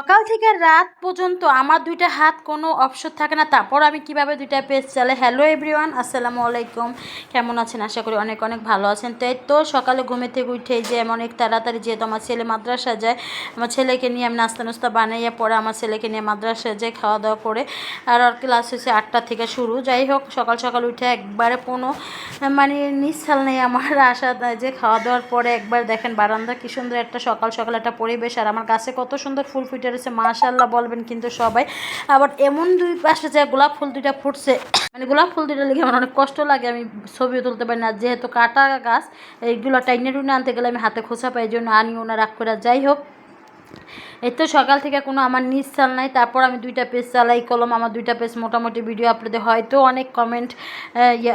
সকাল থেকে রাত পর্যন্ত আমার দুইটা হাত কোনো অপশন থাকে না। তারপর আমি কীভাবে দুইটা পেজ চালাই? হ্যালো এভরিওয়ান আসসালামু আলাইকুম। কেমন আছেন? আশা করি অনেক অনেক ভালো আছেন। তো তো সকালে ঘুমে থেকে উঠে যে অনেক তাড়াতাড়ি যেহেতু আমার ছেলে মাদ্রাসা যায়, আমার ছেলেকে নিয়ে আমি নাস্তা নাস্তা বানাইয়া পরে আমার ছেলেকে নিয়ে মাদ্রাসা যায় খাওয়া দাওয়া করে। আর ওর ক্লাস হচ্ছে আটটা থেকে শুরু। যাই হোক, সকাল সকাল উঠে একবারে কোনো মানে নিশ্চাল নেই আমার আশা যে খাওয়া দাওয়ার পরে একবার দেখেন বারান্দা কি সুন্দর একটা সকাল সকাল একটা পরিবেশ। আর আমার গাছে কত সুন্দর ফুল ফুটে রয়েছে মাশাল্লাহ বলবেন কিন্তু সবাই। আবার এমন দুই পাশে যে গোলাপ ফুল দুইটা ফুটছে মানে গোলাপ ফুল দুইটা লিখে আমার অনেক কষ্ট লাগে, আমি ছবিও তুলতে পারি না। যেহেতু কাটা গাছ, এইগুলো টাইনে টুনে আনতে গেলে আমি হাতে খোঁচা পাই জন্য আনি ওনার রাগ করে যাই হোক। এই তো সকাল থেকে কোনো আমার নিজ চাল নাই, তারপর আমি দুইটা পেজ চালাই, কলম, আমার দুইটা পেজ মোটামুটি ভিডিও আপলোডে হয়তো অনেক কমেন্ট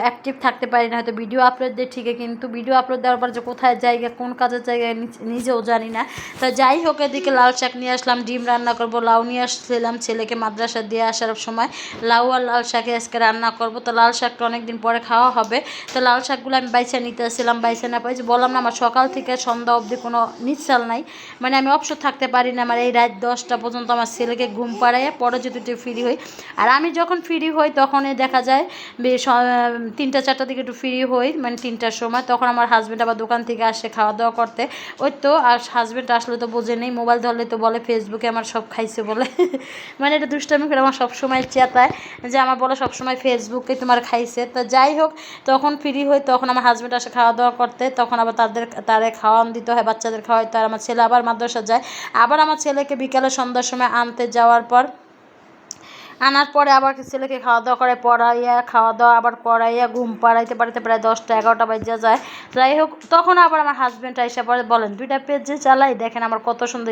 অ্যাক্টিভ থাকতে পারি না, হয়তো ভিডিও আপলোড দিয়ে ঠিকই, কিন্তু ভিডিও আপলোড দেওয়ার পর যে কোথায় জায়গা, কোন কাজের জায়গায় নিজ- নিজেও জানি না। তা যাই হোক, এদিকে লাল শাক নিয়ে আসলাম, ডিম রান্না করব, লাউ নিয়ে আসছিলাম ছেলেকে মাদ্রাসা দিয়ে আসার সময়। লাউ আর লাল শাকে আজকে রান্না করব, তো লাল শাকটা অনেক দিন পরে খাওয়া হবে। তো লাল শাকগুলো আমি বাইসা নিতে আসছিলাম বাইসা না পাই যে বললাম না, আমার সকাল থেকে সন্ধ্যা অবধি কোনো নিচ্ছাল নাই। মানে আমি অবসর থাকতে পারি না আমার এই রাত দশটা পর্যন্ত আমার ছেলেকে ঘুম পাড়াইয়ে পরে যদি একটু ফ্রি হই। আর আমি যখন ফ্রি হই, তখনই দেখা যায় তিনটা চারটা দিকে একটু ফ্রি হই মানে তিনটার সময়। তখন আমার হাজব্যান্ড আবার দোকান থেকে আসে খাওয়া দাওয়া করতে। ওই তো, আর হাজব্যান্ড আসলে তো বোঝে নেই মোবাইল ধরলে তো বলে ফেসবুকে আমার সব খাইছে বলে। মানে এটা দুষ্টামি করে আমার সবসময় চেতায় যে আমার বলে সবসময় ফেসবুকে তোমার খাইছে। তো যাই হোক, তখন ফ্রি হই, তখন আমার হাজব্যান্ড আসে খাওয়া দাওয়া করতে। তখন আবার তাদের, তারে খাওয়ান দিতে হয়, বাচ্চাদের খাওয়াইতে আর আমার ছেলে আবার মাদ্রাসা যায়। আবার আমার ছেলেকে বিকালে সন্ধ্যার সময় আনতে যাওয়ার পর আনার পরে আবার ছেলেকে খাওয়া দাওয়া করে, পড়াইয়া খাওয়া দাওয়া আবার পড়াইয়া ঘুম পাড়াইতে পাড়াইতে প্রায় দশটা, এগারোটা বাজে যায়। যাই হোক, তখন আবার আমার হাজব্যান্ড এসে পরে বলেন, দুইটা পেজ যে চালাই, দেখেন আমার কত সুন্দর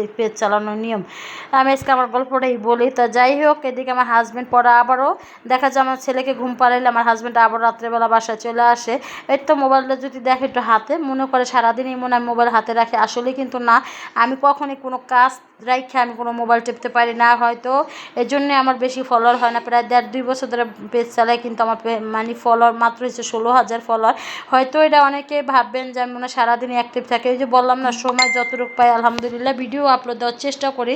এই পেজ চালানোর নিয়ম। আমি আজকে আমার গল্পটাই বলি। তো যাই হোক, এদিকে আমার হাজব্যান্ড পড়া আবারও দেখা যায় আমার ছেলেকে ঘুম পাড়াইলে আমার হাজব্যান্ড আবার রাত্রেবেলা বাসায় চলে আসে। এর তো মোবাইলটা যদি দেখে একটু হাতে, মনে করে সারাদিনই মনে হয় মোবাইল হাতে রাখে। আসলে কিন্তু না। আমি কখনই কোনো কাজ রাইখে আমি কোনো মোবাইল টিপতে পারি না হয়তো। এই জন্যে আমার বেশি ফলোয়ার হয় না। প্রায় দেড় দুই বছর ধরে পেজ চালাই, কিন্তু আমার মানে ফলোয়ার মাত্র হচ্ছে ষোলো হাজার ফলোয়ার হয়তো এটা অনেকে ভাববেন যে আমি মনে হয় সারাদিনই অ্যাক্টিভ থাকে। ওই যে বললাম না, সময় যতটুকু পাই, আলহামদুলিল্লাহ ভিডিও আপলোড দেওয়ার চেষ্টা করি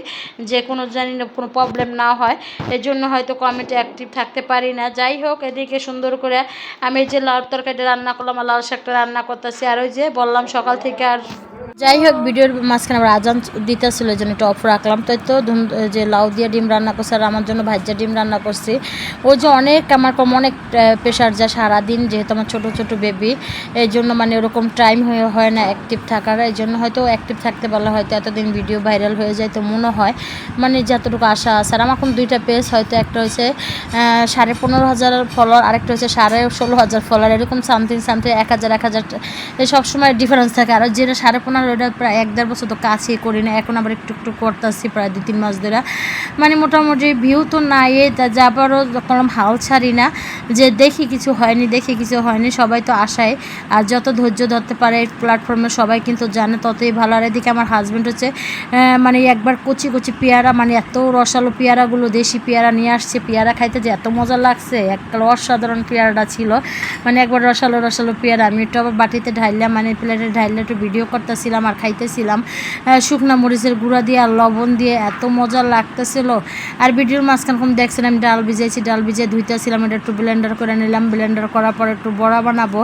যে কোনো জানি না, কোনো প্রবলেম না হয়। এই জন্য হয়তো কমেন্টে অ্যাক্টিভ থাকতে পারি না। যাই হোক, এদিকে সুন্দর করে আমি যে লাল তরকারিটা রান্না করলাম, আর লাল শাকটা রান্না করতেছি। আর ওই যে বললাম সকাল থেকে আর যাই হোক ভিডিওর মাঝখানে আমরা আজান দিতেছিল এই জন্য একটু অফ রাখলাম। তো ধুম- যে লাউ দিয়ে ডিম রান্না করছে আর আমার জন্য ভাজ্যা ডিম রান্না করছি। ওই যে অনেক আমার কম অনেক প্রেশার যা সারাদিন যেহেতু আমার ছোট ছোট বেবি এই জন্য মানে ওরকম টাইম হয়ে হয় না অ্যাক্টিভ থাকার। এই জন্য হয়তো অ্যাক্টিভ থাকতে পারলে হয়তো এতদিন ভিডিও ভাইরাল হয়ে যায় তো মনে হয় মানে যতটুকু আশা আছে। আর আমার দুইটা পেজ হয়তো একটা আহ, সাড়ে পনেরো হাজার ফলোয়ার আরেকটা হচ্ছে সাড়ে ষোলো হাজার ফলোয়ার এরকম সামথিং সামথিং এক হাজার এক হাজার সবসময় ডিফারেন্স থাকে। আর যেটা সাড়ে পনেরো ওটা প্রায় এক দেড় বছর তো কাছেই করি না, এখন আবার একটু একটু করতেছি প্রায় দু তিন মাস ধরে। মানে মোটামুটি ভিউ তো নাই তা যাবারও কোনো হাল ছাড়ি না, যে দেখি কিছু হয়নি, দেখি কিছু হয়নি, সবাই তো আশায়। আর যত ধৈর্য ধরতে পারে প্ল্যাটফর্মে সবাই কিন্তু জানে, ততই ভালো। আর এদিকে আমার হাজব্যান্ড হচ্ছে মানে একবার কচি কচি পেয়ারা মানে এত রসালো পেয়ারাগুলো, দেশি পেয়ারা নিয়ে আসছে, পেয়ারা খাইতে যে এত মজা লাগছে, একটা অসাধারণ পেয়ারাটা ছিল। মানে একবার রসালো রসালো পেয়ারা, আমি একটু আবার বাটিতে ঢাইলাম মানে প্লেটে ঢাইলে একটু ভিডিও করতেছিলাম। আর খাইতেছিলাম। শুকনা মরিচের গুঁড়া দিয়ে আর লবণ দিয়ে এত মজা লাগতেছিল। আর ভিডিওর মাঝখান কম দেখছিলাম ডাল ভিজাইছি, ডাল ভিজিয়ে ধুইতেছিলাম, এটা একটু ব্লেন্ডার করে নিলাম ব্লেন্ডার করার পর একটু বড়া বানাবো।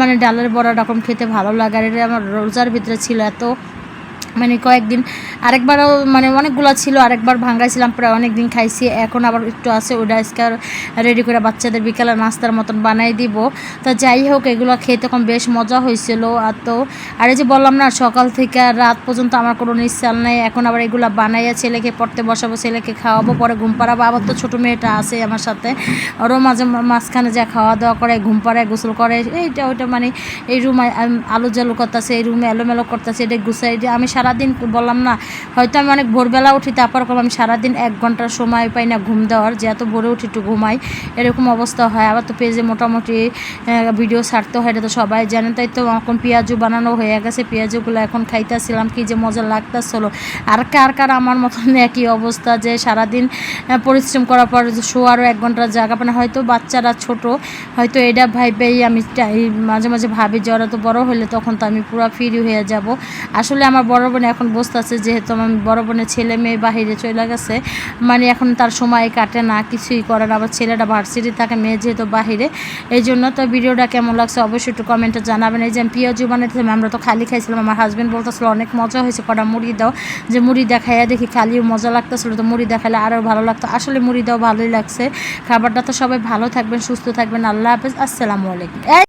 মানে ডালের বড়া রকম খেতে ভালো লাগে। আর এটা আমার রোজার ভিতরে ছিল এত মানে কয়েকদিন আরেকবারও মানে অনেকগুলো ছিল, আরেকবার ভাঙ্গাইছিলাম, প্রায় অনেক দিন খাইছি। এখন আবার একটু আছে, ওটা আজকে রেডি করে বাচ্চাদের বিকালে নাস্তার মতন বানাই দিব। তা যাই হোক, এগুলো খেয়ে তখন বেশ মজা হয়েছিল। আর তো, আর এই যে বললাম না, সকাল থেকে রাত পর্যন্ত আমার কোনো নিশ্চাল নেই। এখন আবার এগুলো বানাইয়া ছেলেকে পড়তে বসাবো, ছেলেকে খাওয়াবো, পরে ঘুম পাড়াবো। আবার তো ছোটো মেয়েটা আছে আমার সাথে। ওরও মাঝে মাঝখানে যা খাওয়া দাওয়া করে, ঘুম পাড়ায় গোসল করে, এইটা ওইটা মানে এই রুমে আলু জালু করতেছে, এই রুমে এলোমেলো করতেছে, এটা গুছাই দিয়ে। আমি সারাদিন বললাম না হয়তো আমি অনেক ভোরবেলা উঠি, তারপর আমি সারাদিন এক ঘণ্টার সময় পাই না ঘুম দেওয়ার, যে এত ভোরে উঠি একটু ঘুমাই, এরকম অবস্থা হয়। আবার তো পেজে মোটামুটি ভিডিও ছাড়তে হয়, এটা তো সবাই জানে, তাই তো এখন পেঁয়াজু বানানো হয়ে গেছে, পেঁয়াজুগুলো এখন খাইতেছিলাম, কি যে মজা লাগতেছিল। আর কার কার আমার মতন একই অবস্থা, যে সারাদিন পরিশ্রম করার পর শোয়ারও এক ঘণ্টার জায়গা মানে হয়তো বাচ্চারা ছোট, হয়তো এটা ভাইবেই আমি মাঝে মাঝে ভাবি, যে ওরা তো বড় হলে তখন তো আমি পুরো ফ্রি হয়ে যাব। আসলে আমার বড় বোন এখন বসতে আছে যে যেহেতু আমার বড় বোনের ছেলে মেয়ে বাহিরে চলে গেছে মানে এখন তার সময় কাটে না, কিছুই করে না। আবার ছেলেটা ভার্সিটি থাকে, মেয়ে যেহেতু বাহিরে এই জন্য তো ভিডিওটা কেমন লাগছে অবশ্যই একটু কমেন্টে জানাবেন। এই যে আমি পেঁয়াজু বানাইছিলাম আমরা তো খালি খাইছিলাম, আমার হাজব্যান্ড বলতেছিল, অনেক মজা হয়েছে, কটা মুড়ি দাও। যে মুড়ি দেখাইয়া দেখি খালিও মজা লাগতেছিল, তো মুড়ি দেখালে আরও ভালো লাগতো। আসলে মুড়ি দাও ভালোই লাগছে। খাবারটা তো সবাই ভালো থাকবেন, সুস্থ থাকবেন। আল্লাহ হাফেজ, আসসালামু আলাইকুম।